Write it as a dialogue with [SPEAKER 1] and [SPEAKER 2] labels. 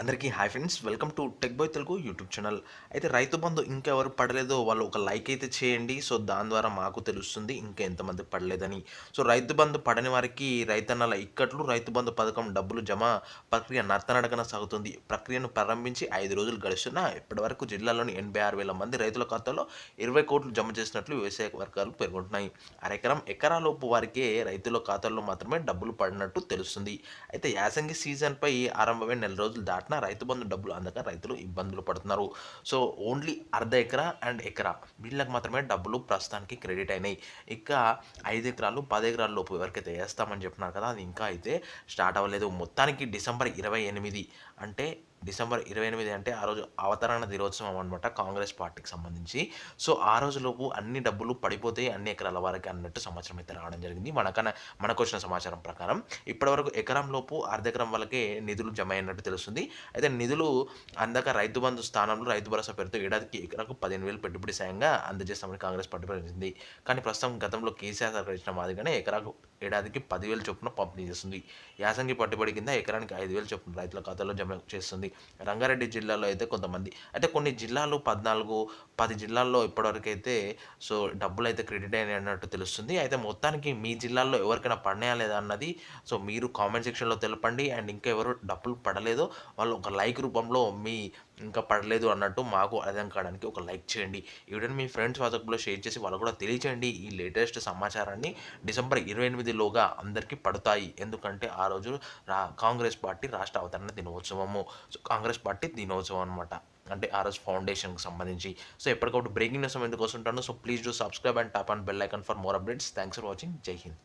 [SPEAKER 1] అందరికీ hi friends welcome to Tech Boy Telugu YouTube channel. అయితే రైతు బంధు ఇంకెవరు పడలేదో వాళ్ళు ఒక లైక్ అయితే చేయండి. సో దాని ద్వారా మాకు తెలుస్తుంది ఇంకా ఎంతమంది పడలేదని. సో రైతు బంధు పడని వారికి రైతన్నల ఇక్కట్లు రైతు బంధు పథకం డబ్బులు జమ ప్రక్రియ నత్తనడకన సాగుతుంది. ప్రక్రియను ప్రారంభించి ఐదు రోజులు గడుస్తున్నా ఇప్పటివరకు జిల్లాలోని ఎనభై ఆరు వేల మంది రైతుల ఖాతాలో ఇరవై కోట్లు జమ చేసినట్లు వ్యవసాయ వర్గాలు పేర్కొంటున్నాయి. అరెకరం ఎకరాలోపు వారికే రైతుల ఖాతాల్లో మాత్రమే డబ్బులు పడినట్టు తెలుస్తుంది. అయితే యాసంగి సీజన్పై ఆరంభమైన నెల రోజులు దాటినా రైతు బంధు డబ్బులు అందక రైతులు ఇబ్బందులు పడుతున్నారు. సో ఓన్లీ అర్ధ ఎకరా అండ్ ఎకరా. వీళ్ళకి మాత్రమే డబ్బులు ప్రస్తుతానికి క్రెడిట్ అయినాయి. ఇక ఐదు ఎకరాలు పది ఎకరాల లోపు ఎవరికైతే వేస్తామని చెప్పినారు కదా అది ఇంకా అయితే స్టార్ట్ అవ్వలేదు. మొత్తానికి డిసెంబర్ ఇరవై ఎనిమిది అంటే డిసెంబర్ ఇరవై ఎనిమిది అంటే ఆ రోజు అవతరణ దినోత్సవం అనమాట కాంగ్రెస్ పార్టీకి సంబంధించి. సో ఆ రోజులోపు అన్ని డబ్బులు పడిపోతాయి అన్ని ఎకరాల వారికి అన్నట్టు సమాచారం అయితే రావడం జరిగింది. మనకన్నా మనకు వచ్చిన సమాచారం ప్రకారం ఇప్పటివరకు ఎకరం లోపు అర్ధెకరం వాళ్ళకే నిధులు జమ అయినట్టు తెలుస్తుంది. అయితే నిధులు అందాక రైతు బంధు స్థానంలో రైతు భరోసా పేరుతో ఏడాదికి ఎకరాకు పదిహేను వేలు పెట్టుబడి సాయంగా అందజేస్తామని కాంగ్రెస్ పార్టీ ప్రకటించింది. కానీ ప్రస్తుతం గతంలో కేసీఆర్ సర్కార్ మాదిరిగానే ఎకరాకు ఏడాదికి పదివేలు చొప్పున పంపిణీ చేస్తుంది. యాసంగి పట్టుబడి కింద ఎకరానికి ఐదు వేలు చొప్పున రైతుల ఖాతాలో జమ చేస్తుంది. రంగారెడ్డి జిల్లాలో అయితే కొంతమంది అయితే కొన్ని జిల్లాలు పద్నాలుగు పది జిల్లాల్లో ఇప్పటివరకు అయితే సో డబ్బులు అయితే క్రెడిట్ అయినాయి అన్నట్టు తెలుస్తుంది. అయితే మొత్తానికి మీ జిల్లాల్లో ఎవరికైనా పడినాయా లేదా అన్నది సో మీరు కామెంట్ సెక్షన్లో తెలపండి. అండ్ ఇంకా ఎవరు డబ్బులు పడలేదో వాళ్ళు ఒక లైక్ రూపంలో మీ ఇంకా పడలేదు అన్నట్టు మాకు అర్థం కావడానికి ఒక లైక్ చేయండి. ఈ వీడియోని మీ ఫ్రెండ్స్ వాట్సాప్లో షేర్ చేసి వాళ్ళు కూడా తెలియచేయండి ఈ లేటెస్ట్ సమాచారాన్ని. డిసెంబర్ ఇరవై ఎనిమిదిలోగా అందరికీ పడతాయి. ఎందుకంటే ఆ రోజు రా కాంగ్రెస్ పార్టీ రాష్ట్ర అవతరణ దినోత్సవము. సో కాంగ్రెస్ పార్టీ దినోత్సవం అనమాట అంటే ఆర్ఎస్ ఫౌండేషన్కి సంబంధించి. సో ఎప్పటికప్పుడు బ్రేకింగ్ న్యూస్ ఎందుకు వస్తుంటాను? So please do subscribe and tap and bell icon for more updates thanks for watching Jai Hind